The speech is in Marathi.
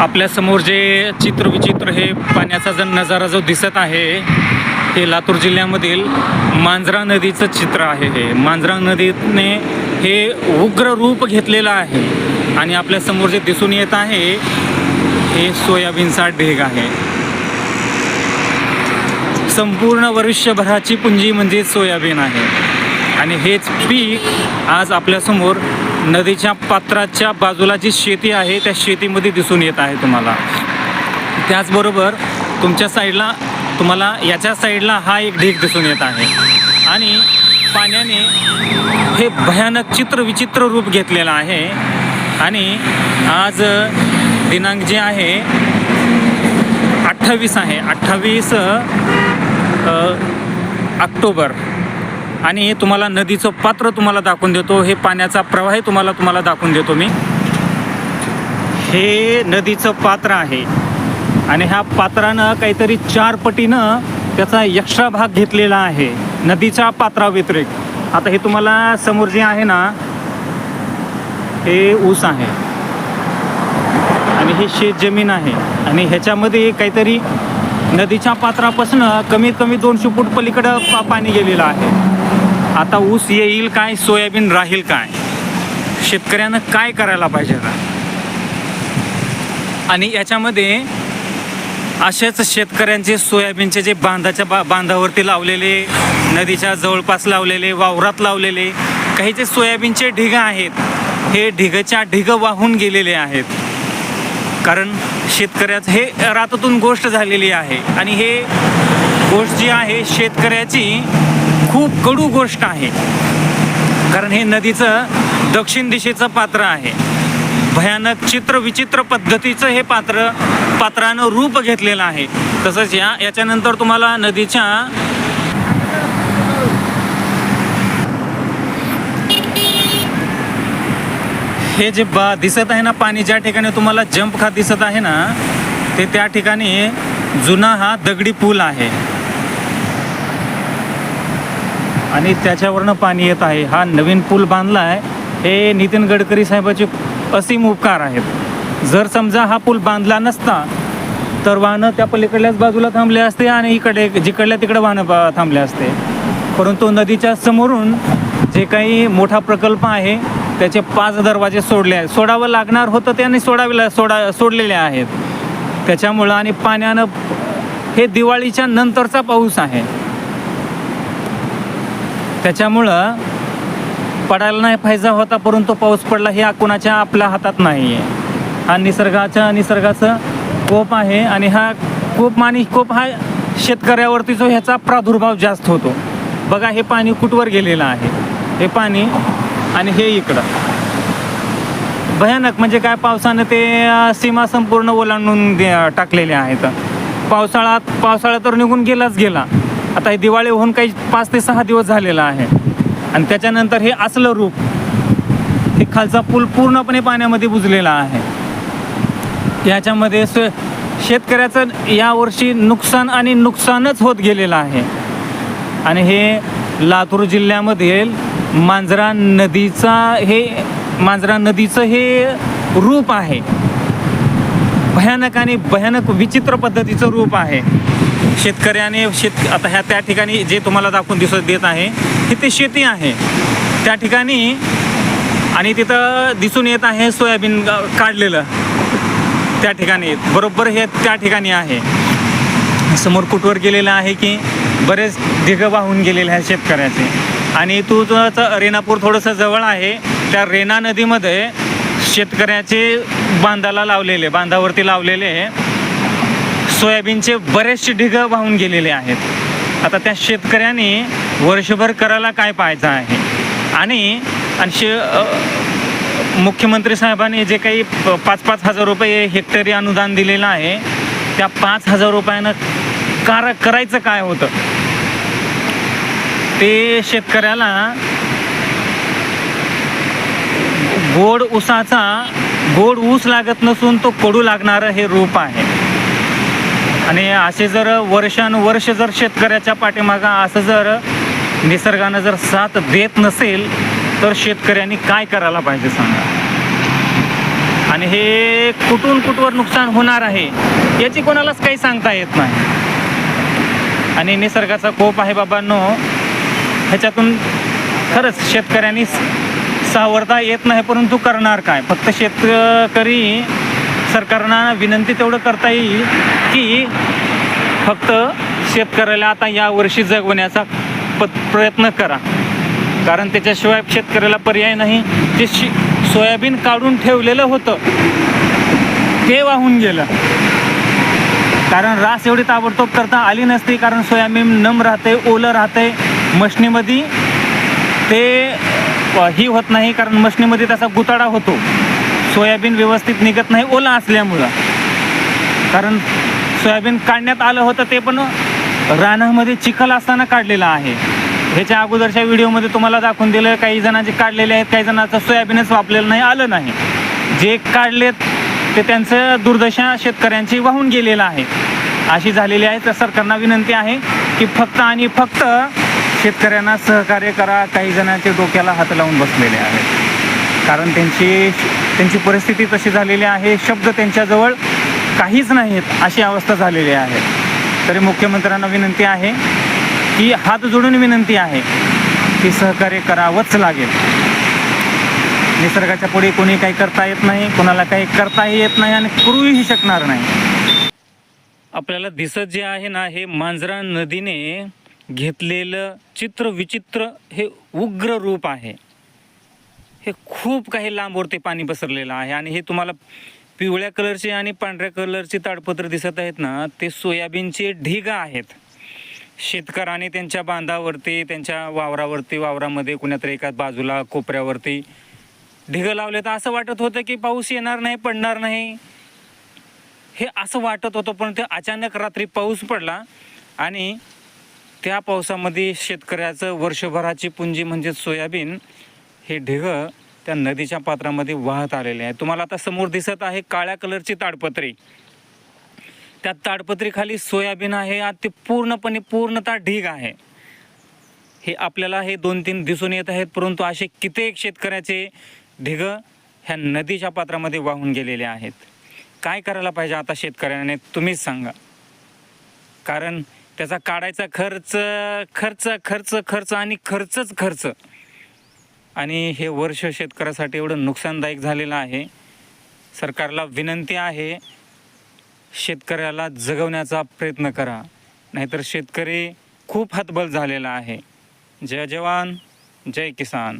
आपल्यासमोर जे चित्र विचित्र हे पाण्याचा जो नजारा जो दिसत आहे हे लातूर जिल्ह्यामधील मांजरा नदीचं चित्र आहे हे. मांजरा नदीने हे उग्र रूप घेतलेलं आहे. आणि आपल्यासमोर जे दिसून येत आहे हे सोयाबीनचा ढेग आहे. संपूर्ण वर्षभराची पुंजी म्हणजे सोयाबीन आहे. आणि हेच पीक आज आपल्यासमोर नदीच्या पात्राच्या बाजूला जी शेती आहे त्या शेतीमध्ये दिसून येत आहे तुम्हाला. त्याचबरोबर तुमच्या साईडला तुम्हाला याच्या साईडला हा एक ढीग दिसून येत आहे. आणि पाण्याने हे भयानक चित्र विचित्र रूप घेतलेलं आहे. आणि आज दिनांक जे आहे अठ्ठावीस आहे. अठ्ठावीस ऑक्टोबर. आणि तुम्हाला नदीचं पात्र तुम्हाला दाखवून देतो. हे पाण्याचा प्रवाह तुम्हाला तुम्हाला दाखवून देतो मी. हे नदीचं पात्र आहे. आणि ह्या पात्रानं काहीतरी चार पटीनं त्याचा एक्स्ट्रा भाग घेतलेला आहे. नदीच्या पात्राव्यतिरिक्त. आता हे तुम्हाला समोर जे आहे ना हे ऊस आहे. आणि हे शेत जमीन आहे. आणि ह्याच्यामध्ये काहीतरी नदीच्या पात्रापासून कमीत कमी दोनशे फूट पलीकडं पा पाणी गेलेलं आहे. आता ऊस येईल काय सोयाबीन राहील काय? शेतकऱ्यानं काय करायला पाहिजे आता? आणि याच्यामध्ये असेच शेतकऱ्यांचे सोयाबीनचे जे बांधाच्या बा बांधावरती लावलेले नदीच्या जवळपास लावलेले वावरात लावलेले काही जे सोयाबीनचे ढिगं आहेत हे ढिगच्या ढिगं वाहून गेलेले आहेत. कारण शेतकऱ्याचं हे रातातून गोष्ट झालेली आहे. आणि हे गोष्ट जी आहे शेतकऱ्याची खूप कडू गोष्ट आहे. कारण हे नदीचं दक्षिण दिशेचं पात्र आहे. भयानक चित्र विचित्र पद्धतीचं हे पात्र पात्रानं रूप घेतलेलं आहे. तसंच या याच्यानंतर तुम्हाला नदीच्या हे जे बा दिसत आहे ना पाणी ज्या ठिकाणी तुम्हाला जंप खात दिसत आहे ना ते त्या ठिकाणी जुना हा दगडी पूल आहे. आणि त्याच्यावरनं पाणी येत आहे. हा नवीन पूल बांधला आहे. हे नितीन गडकरी साहेबाचे असीम उपकार आहेत. जर समजा हा पूल बांधला नसता तर वाहनं त्या पलीकडल्याच बाजूला थांबले असते आणि इकडे जिकडल्या तिकडे वाहनं थांबले असते. परंतु नदीच्या समोरून जे काही मोठा प्रकल्प आहे त्याचे पाच दरवाजे सोडले आहेत. सोडावं लागणार होतं त्यांनी सोडावेला सोडा सोडलेले आहेत. त्याच्यामुळं आणि पाण्यानं हे दिवाळीच्या नंतरचा पाऊस आहे. त्याच्यामुळं पडायला नाही फायदा होता परंतु पाऊस पडला हे कुणाच्या आपल्या हातात नाही आहे हा निसर्गाच्या निसर्गाचं कोप आहे आणि हा कोप आणि कोप हा शेतकऱ्यावरती जो ह्याचा प्रादुर्भाव जास्त होतो. बघा हे पाणी कुठवर गेलेलं आहे? हे पाणी आणि हे इकडं. भयानक म्हणजे काय पावसानं ते सीमा संपूर्ण ओलांडून दे- टाकलेले आहेत. पावसाळ्यात पावसाळा तर निघून गेलाच गेला. आता हे दिवाळी होऊन काही पाच ते सहा दिवस झालेला आहे. आणि त्याच्यानंतर हे असलं रूप हे खालचा पूल पूर्णपणे पाण्यामध्ये बुजलेला आहे. याच्यामध्ये स शेतकऱ्याचं यावर्षी नुकसान आणि नुकसानच होत गेलेलं आहे. आणि हे लातूर जिल्ह्यामध्ये मांजरा नदीचा हे मांजरा नदीचं हे रूप आहे. भयानक आणि भयानक विचित्र पद्धतीचं रूप आहे. शेतकऱ्याने शेत आता ह्या त्या ठिकाणी जे तुम्हाला दाखवून दिसत देत आहे तिथे शेती आहे. त्या ठिकाणी आणि तिथं दिसून येत आहे सोयाबीन काढलेलं. त्या ठिकाणी बरोबर हे त्या ठिकाणी आहे. समोर कुठवर गेलेलं आहे की बरेच ढिगं वाहून गेलेले आहे शेतकऱ्याचे. आणि तू तुझं रेणापूर थोडंसं जवळ आहे त्या रेणा नदीमध्ये शेतकऱ्याचे बांधाला लावलेले बांधावरती लावलेले सोयाबीनचे बरेचसे ढिगं वाहून गेलेले आहेत. आता त्या शेतकऱ्याने वर्षभर करायला काय पाहायचं आहे? आणि आणि शे मुख्यमंत्री साहेबांनी जे काही प- पाच पाच हजार रुपये हेक्टरी अनुदान दिलेलं आहे त्या पाच हजार रुपयानं कार करायचं काय होतं? ते शेतकऱ्याला गोड ऊसाचा गोड ऊस लागत नसून तो कडू लागणारं हे रूप आहे. आणि असे जर वर्षानुवर्ष जर शेतकऱ्याच्या पाठीमागा असं जर निसर्गानं जर साथ देत नसेल तर शेतकऱ्यांनी काय करायला पाहिजे सांगा? आणि हे कुठून कुठवर नुकसान होणार आहे याची कोणालाच काही सांगता येत नाही. आणि निसर्गाचा कोप आहे बाबांनो ह्याच्यातून खरंच शेतकऱ्यांनी सावरता येत नाही परंतु करणार काय? फक्त शेतकरी सरकारना विनंती तेवढं करता येईल की फक्त शेतकऱ्याला आता यावर्षी जगवण्याचा प प्रयत्न करा. कारण त्याच्याशिवाय शेतकऱ्याला पर्याय नाही. जे शि सोयाबीन काढून ठेवलेलं होतं. ते वाहून गेलं. कारण रास एवढी ताबडतोब करता आली नसती. कारण सोयाबीन नम राहते ओलं राहते मशनीमध्ये ते ही होत नाही. कारण मशनीमध्ये त्याचा गुताडा होतो. सोयाबीन व्यवस्थित निघत नाही ओला असल्यामुळं. कारण सोयाबीन काढण्यात आलं होतं ते पण रानामध्ये चिखल असताना काढलेलं आहे. ह्याच्या अगोदरच्या व्हिडिओमध्ये तुम्हाला दाखवून दिलं काही जणांचे काढलेले आहेत काही जणांचं सोयाबीनच वापरलेलं नाही आलं नाही. जे काढलेत ते त्यांचं दुर्दशा शेतकऱ्यांची वाहून गेलेलं आहे. अशी झालेली आहे तर सरकारना विनंती आहे की फक्त आणि फक्त शेतकऱ्यांना सहकार्य करा काही जणांचे डोक्याला हात लावून बसलेले आहेत. कारण त्यांची त्यांची परिस्थिती तशी झालेली आहे. शब्द त्यांच्याजवळ काहीच नाहीत अशी अवस्था झालेली आहे. तरी मुख्यमंत्र्यांना विनंती आहे की हात जोडून विनंती आहे की सहकार्य करावंच लागेल. निसर्गाच्या पुढे कोणी काही करता येत नाही कोणाला काही करताही येत नाही आणि करूही शकणार नाही. आपल्याला दिसत जे आहे ना हे मांजरा नदीने घेतलेलं चित्र विचित्र हे उग्र रूप आहे. हे खूप काही लांबवरती पाणी पसरलेलं आहे आणि हे तुम्हाला पिवळ्या कलरचे आणि पांढऱ्या कलरची ताडपत्र दिसत आहेत ना ते सोयाबीनचे ढिग आहेत. शेतकऱ्याने त्यांच्या बांधावरती त्यांच्या वावरावरती वावरामध्ये कुण्यातरी एका बाजूला कोपऱ्यावरती ढिगं लावले तर असं वाटत होतं की पाऊस येणार नाही पडणार नाही. हे असं वाटत होतं पण ते अचानक रात्री पाऊस पडला आणि त्या पावसामध्ये शेतकऱ्याचं वर्षभराची पुंजी म्हणजे सोयाबीन हे ढिगं त्या नदीच्या पात्रामध्ये वाहत आलेले आहे तुम्हाला आता समोर दिसत आहे काळ्या कलरची ताडपत्री. त्या ताडपत्रीखाली सोयाबीन आहे आणि ते पूर्णपणे पूर्णतः ढीग आहे. हे आपल्याला हे दोन तीन दिसून येत आहेत परंतु असे कित्येक शेतकऱ्याचे ढिग ह्या नदीच्या पात्रामध्ये वाहून गेलेले आहेत. काय करायला पाहिजे आता शेतकऱ्याने तुम्हीच सांगा. कारण त्याचा काढायचा खर्च खर्च खर्च खर्च आणि खर्चच खर्च. आणि हे वर्ष शेतकऱ्यासाठी एवढं नुकसानदायक झालेलं आहे. सरकारला विनंती आहे शेतकऱ्याला जगवण्याचा प्रयत्न करा. नाहीतर शेतकरी खूप हतबल झालेला आहे. जय जवान जय किसान.